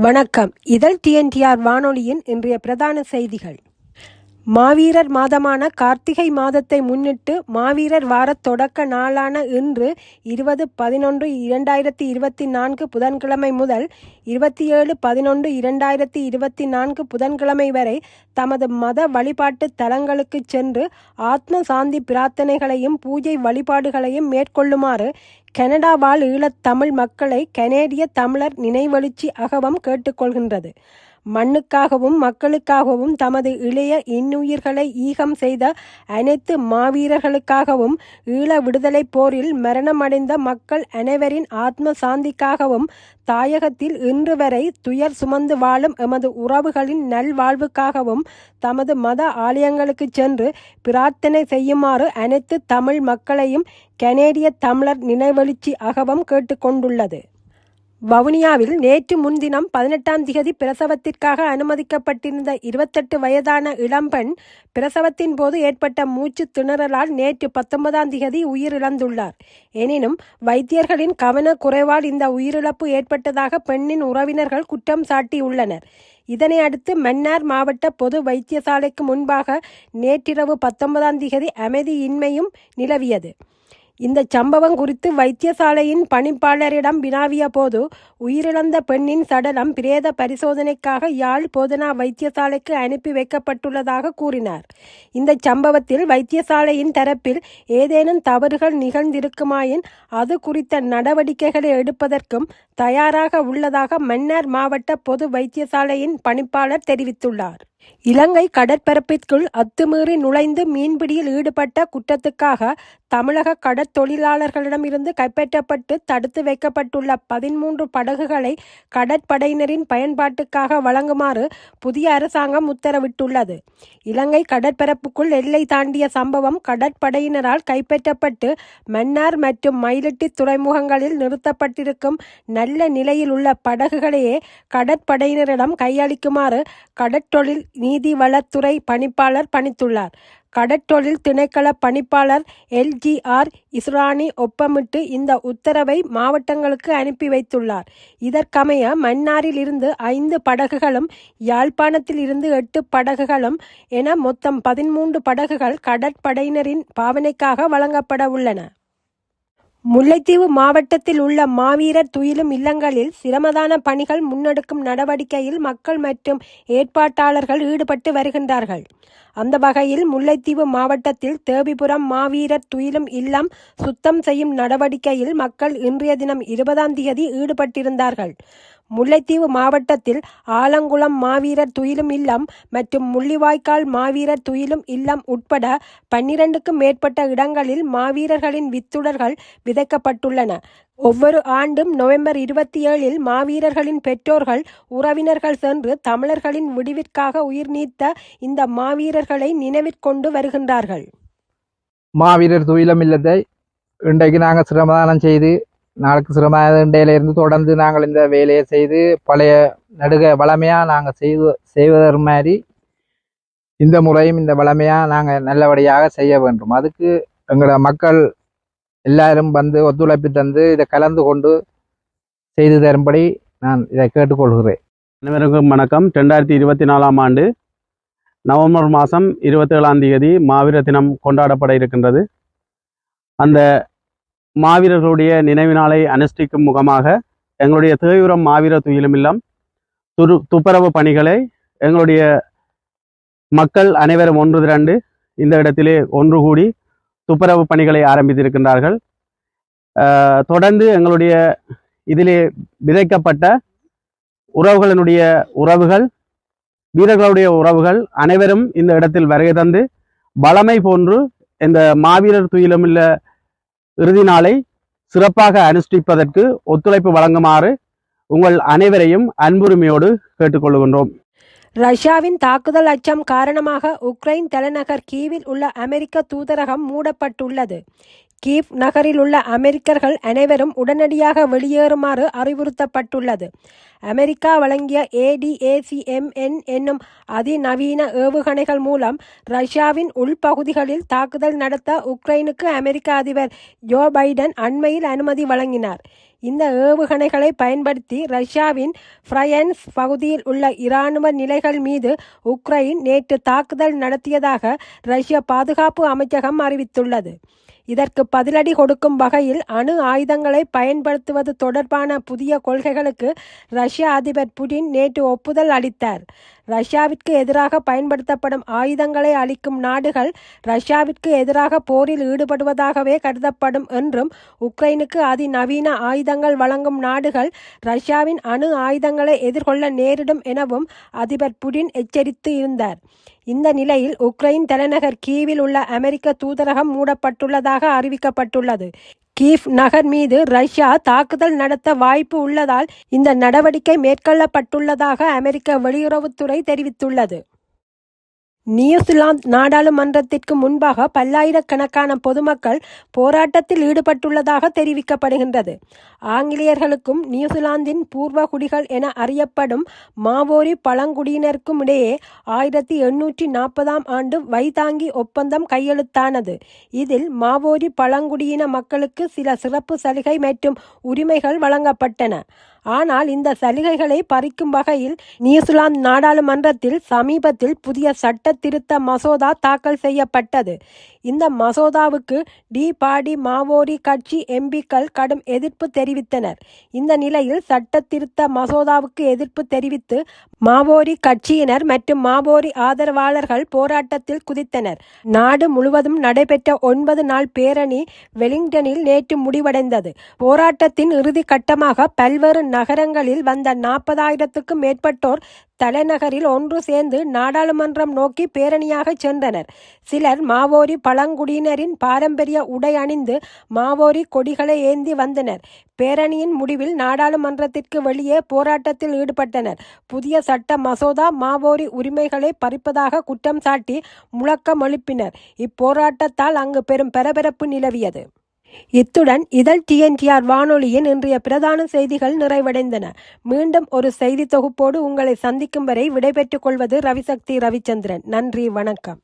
வணக்கம். இதழ் டிஎன்டிஆர் வானொலியின் இன்றைய பிரதான செய்திகள். மாவீரர் மாதமான கார்த்திகை மாதத்தை முன்னிட்டு மாவீரர் வாரத் தொடக்க நாளான இன்று இருபது பதினொன்று இரண்டாயிரத்தி இருபத்தி நான்கு புதன்கிழமை முதல் இருபத்தி ஏழு பதினொன்று இரண்டாயிரத்தி இருபத்தி நான்கு புதன்கிழமை வரை தமது மத வழிபாட்டு தலங்களுக்கு சென்று ஆத்ம சாந்தி பிரார்த்தனைகளையும் பூஜை வழிபாடுகளையும் மேற்கொள்ளுமாறு கனடா வாழ் ஈழத் தமிழ் மக்களை கனேடிய தமிழர் நினைவெழுச்சி அகவம் கேட்டுக்கொள்கின்றது மண்ணுக்காகவும் மக்களுக்காகவும் தமது இளைய இன்னுயிர்களை ஈகம் செய்த அனைத்து மாவீரர்களுக்காகவும் ஈழ விடுதலைப் போரில் மரணமடைந்த மக்கள் அனைவரின் ஆத்ம சாந்திக்காகவும் தாயகத்தில் இன்று வரை துயர் சுமந்து வாழும் எமது உறவுகளின் நல்வாழ்வுக்காகவும் தமது மத ஆலயங்களுக்கு சென்று பிரார்த்தனை செய்யுமாறு அனைத்து தமிழ் மக்களையும் கனேடிய தமிழர் நினைவெழுச்சி அகவம் கேட்டுக்கொண்டுள்ளது. வவுனியாவில் நேற்று முன்தினம் பதினெட்டாம் திகதி பிரசவத்திற்காக அனுமதிக்கப்பட்டிருந்த இருபத்தெட்டு வயதான இளம்பெண் பிரசவத்தின் போது ஏற்பட்ட மூச்சு திணறலால் நேற்று பத்தொன்பதாம் திகதி உயிரிழந்துள்ளார். எனினும் வைத்தியர்களின் கவன குறைவால் இந்த உயிரிழப்பு ஏற்பட்டதாக பெண்ணின் உறவினர்கள் குற்றம் சாட்டியுள்ளனர். இதனை அடுத்து மன்னார் மாவட்ட பொது வைத்தியசாலைக்கு முன்பாக நேற்றிரவு பத்தொன்பதாம் திகதி அமைதியின்மையும் நிலவியது. இந்த சம்பவம் குறித்து வைத்தியசாலையின் பணிப்பாளரிடம் வினாவிய போது உயிரிழந்த பெண்ணின் சடலம் பிரேத பரிசோதனைக்காக யாழ் போதனா வைத்தியசாலைக்கு அனுப்பி வைக்கப்பட்டுள்ளதாக கூறினார். இந்த சம்பவத்தில் வைத்தியசாலையின் தரப்பில் ஏதேனும் தவறுகள் நிகழ்ந்திருக்குமாயின் அது குறித்த நடவடிக்கைகளை எடுப்பதற்கும் தயாராக உள்ளதாக மன்னார் மாவட்ட பொது வைத்தியசாலையின் பணிப்பாளர் தெரிவித்துள்ளார். இலங்கை கடற்பரப்பிற்குள் அத்துமீறி நுழைந்து மீன்பிடியில் ஈடுபட்ட குற்றத்துக்காக தமிழக கடற்தொழிலாளர்களிடமிருந்து கைப்பற்றப்பட்டு தடுத்து வைக்கப்பட்டுள்ள பதிமூன்று படகுகளை கடற்படையினரின் பயன்பாட்டுக்காக வழங்குமாறு புதிய அரசாங்கம் உத்தரவிட்டுள்ளது. இலங்கை கடற்பரப்புக்குள் எல்லை தாண்டிய சம்பவம் கடற்படையினரால் கைப்பற்றப்பட்டு மன்னார் மற்றும் மயிலட்டி துறைமுகங்களில் நிறுத்தப்பட்டிருக்கும் நல்ல நிலையில் உள்ள படகுகளையே கடற்படையினரிடம் கையளிக்குமாறு கடற்தொழில் நீதிவளத்துறை பணிப்பாளர் பணித்துள்ளார். கடற்றொழில் திணைக்கள பணிப்பாளர் எல்ஜிஆர் இஸ்ரானி ஒப்பமிட்டு இந்த உத்தரவை மாவட்டங்களுக்கு அனுப்பி வைத்துள்ளார். இதற்கமைய மன்னாரில் இருந்து ஐந்து படகுகளும் யாழ்ப்பாணத்தில் இருந்து எட்டு படகுகளும் என மொத்தம் பதிமூன்று படகுகள் கடற்படையினரின் பாவனைக்காக வழங்கப்பட உள்ளன. முல்லைத்தீவு மாவட்டத்தில் உள்ள மாவீரர் துயிலும் இல்லங்களில் சிரமதான பணிகள் முன்னெடுக்கும் நடவடிக்கையில் மக்கள் மற்றும் ஏற்பாட்டாளர்கள் ஈடுபட்டு வருகின்றார்கள். அந்த வகையில் முல்லைத்தீவு மாவட்டத்தில் தேவிபுரம் மாவீரர் துயிலும் இல்லம் சுத்தம் செய்யும் நடவடிக்கையில் மக்கள் இன்றைய தினம் இருபதாம் தேதி ஈடுபட்டிருந்தார்கள். முல்லைத்தீவு மாவட்டத்தில் ஆலங்குளம் மாவீரர் துயிலும் இல்லம் மற்றும் முள்ளிவாய்க்கால் மாவீரர் துயிலும் இல்லம் உட்பட பன்னிரண்டுக்கும் மேற்பட்ட இடங்களில் மாவீரர்களின் வித்துடர்கள் விதைக்கப்பட்டுள்ளன. ஒவ்வொரு ஆண்டும் நவம்பர் இருபத்தி ஏழில் மாவீரர்களின் பெற்றோர்கள் உறவினர்கள் சென்று தமிழர்களின் விடிவிற்காக உயிர் நீத்த இந்த மாவீரர்களை நினைவிற்கொண்டு வருகின்றார்கள். மாவீரர் துயிலம் இல்லத்தை இன்றைக்கு நாங்கள் சிரமதானம் செய்து நாளுக்கு சிரமண்டையிலிருந்து தொடர்ந்து நாங்கள் இந்த வேலையை செய்து பழைய நடுக வளமையாக நாங்கள் செய்து செய்வதற்கு மாதிரி இந்த முறையும் இந்த வளமையாக நாங்கள் நல்லபடியாக செய்ய வேண்டும். அதுக்கு எங்களோட மக்கள் எல்லாரும் வந்து ஒத்துழைப்பு தந்து இதை கலந்து கொண்டு செய்து தரும்படி நான் இதை கேட்டுக்கொள்கிறேன். அனைவருக்கும் வணக்கம். ரெண்டாயிரத்தி இருபத்தி நாலாம் ஆண்டு நவம்பர் மாதம் இருபத்தேழாம் தேதி மாவீர தினம் கொண்டாடப்பட இருக்கின்றது. அந்த மாவீரர்களுடைய நினைவு நாளை அனுஷ்டிக்கும் முகமாக எங்களுடைய தேவிரம் மாவீர துயிலும் இல்லம். துரு துப்புரவு பணிகளை எங்களுடைய மக்கள் அனைவரும் ஒன்று திரண்டு இந்த இடத்திலே ஒன்று கூடி துப்புரவு பணிகளை ஆரம்பித்திருக்கின்றார்கள். தொடர்ந்து எங்களுடைய இதிலே விதைக்கப்பட்ட உறவுகளினுடைய உறவுகள் வீரர்களுடைய உறவுகள் அனைவரும் இந்த இடத்தில் வருகை தந்து பலமை போன்று இந்த மாவீரர் துயிலுமில்ல இறுதி நாளை சிறப்பாக அனுஷ்டிப்பதற்கு ஒத்துழைப்பு வழங்குமாறு உங்கள் அனைவரையும் அன்புரிமையோடு கேட்டுக்கொள்கின்றோம். ரஷ்யாவின் தாக்குதல் அச்சம் காரணமாக உக்ரைன் தலைநகர் கீவில் உள்ள அமெரிக்க தூதரகம் மூடப்பட்டுள்ளது. கீவ் நகரில் உள்ள அமெரிக்கர்கள் அனைவரும் உடனடியாக வெளியேறுமாறு அறிவுறுத்தப்பட்டுள்ளது. அமெரிக்கா வழங்கிய ஏடிஏசிஎம்என் என்னும் அதிநவீன ஏவுகணைகள் மூலம் ரஷ்யாவின் உள்பகுதிகளில் தாக்குதல் நடத்த உக்ரைனுக்கு அமெரிக்க அதிபர் ஜோ பைடன் அண்மையில் அனுமதி வழங்கினார். இந்த ஏவுகணைகளை பயன்படுத்தி ரஷ்யாவின் ஃப்ரையன்ஸ் பகுதியில் உள்ள இராணுவ நிலைகள் மீது உக்ரைன் நேற்று தாக்குதல் நடத்தியதாக ரஷ்ய பாதுகாப்பு அமைச்சகம் அறிவித்துள்ளது. இதற்கு பதிலடி கொடுக்கும் வகையில் அணு ஆயுதங்களை பயன்படுத்துவது தொடர்பான புதிய கொள்கைகளுக்கு ரஷ்ய அதிபர் புடின் நேற்று ஒப்புதல் அளித்தார். ரஷ்யாவிற்கு எதிராக பயன்படுத்தப்படும் ஆயுதங்களை அளிக்கும் நாடுகள் ரஷ்யாவிற்கு எதிராக போரில் ஈடுபடுவதாகவே கருதப்படும் என்றும் உக்ரைனுக்கு அதிநவீன ஆயுதங்கள் வழங்கும் நாடுகள் ரஷ்யாவின் அணு ஆயுதங்களை எதிர்கொள்ள நேரிடும் எனவும் அதிபர் புடின் எச்சரித்து இருந்தார். இந்த நிலையில் உக்ரைன் தலைநகர் கீவில் உள்ள அமெரிக்க தூதரகம் மூடப்பட்டுள்ளதாக அறிவிக்கப்பட்டுள்ளது. கீவ் நகர் மீது ரஷ்யா தாக்குதல் நடத்த வாய்ப்பு உள்ளதால் இந்த நடவடிக்கை மேற்கொள்ளப்பட்டுள்ளதாக அமெரிக்க வெளியுறவுத்துறை தெரிவித்துள்ளது. நியூசிலாந்து நாடாளுமன்றத்திற்கு முன்பாக பல்லாயிரக்கணக்கான பொதுமக்கள் போராட்டத்தில் ஈடுபட்டுள்ளதாக தெரிவிக்கப்படுகின்றது. ஆங்கிலேயர்களுக்கும் நியூசிலாந்தின் பூர்வ குடிகள் என அறியப்படும் மாவோரி பழங்குடியினருக்கும் இடையே ஆயிரத்தி எண்ணூற்றி நாற்பதாம் ஆண்டு வைதாங்கி ஒப்பந்தம் கையெழுத்தானது. இதில் மாவோரி பழங்குடியின மக்களுக்கு சில சிறப்பு சலுகை மற்றும் உரிமைகள் வழங்கப்பட்டன. ஆனால் இந்த சலுகைகளை பறிக்கும் வகையில் நியூசிலாந்து நாடாளுமன்றத்தில் சமீபத்தில் புதிய சட்ட திருத்த மசோதா தாக்கல் செய்யப்பட்டது. இந்த மசோதாவுக்கு டி பாடி மாவோரி கட்சி எம்பிக்கள் கடும் எதிர்ப்பு தெரிவித்தனர். இந்த நிலையில் சட்ட திருத்த மசோதாவுக்கு எதிர்ப்பு தெரிவித்து மாவோரி கட்சியினர் மற்றும் மாவோரி ஆதரவாளர்கள் போராட்டத்தில் குதித்தனர். நாடு முழுவதும் நடைபெற்ற ஒன்பது நாள் பேரணி வெலிங்டனில் நேற்று முடிவடைந்தது. போராட்டத்தின் இறுதி கட்டமாக பல்வேறு நகரங்களில் வந்த நாற்பதாயிரத்துக்கும் மேற்பட்டோர் தலைநகரில் ஒன்று சேர்ந்து நாடாளுமன்றம் நோக்கி பேரணியாக சென்றனர். சிலர் மாவோரி பழங்குடியினரின் பாரம்பரிய உடை அணிந்து மாவோரி கொடிகளை ஏந்தி வந்தனர். பேரணியின் முடிவில் நாடாளுமன்றத்திற்கு வெளியே போராட்டத்தில் ஈடுபட்டனர். புதிய சட்ட மசோதா மாவோரி உரிமைகளை பறிப்பதாக குற்றம் சாட்டி முழக்கம் எழுப்பினர் இப்போராட்டத்தால் அங்கு பெரும் பரபரப்பு நிலவியது. இத்துடன் இதழ் டிஎன்டிஆர் வானொலியின் இன்றைய பிரதான செய்திகள் நிறைவடைந்தன. மீண்டும் ஒரு செய்தி தொகுப்போடு உங்களை சந்திக்கும் வரை விடைபெற்றுக் கொள்வது ரவிசக்தி ரவிச்சந்திரன். நன்றி வணக்கம்.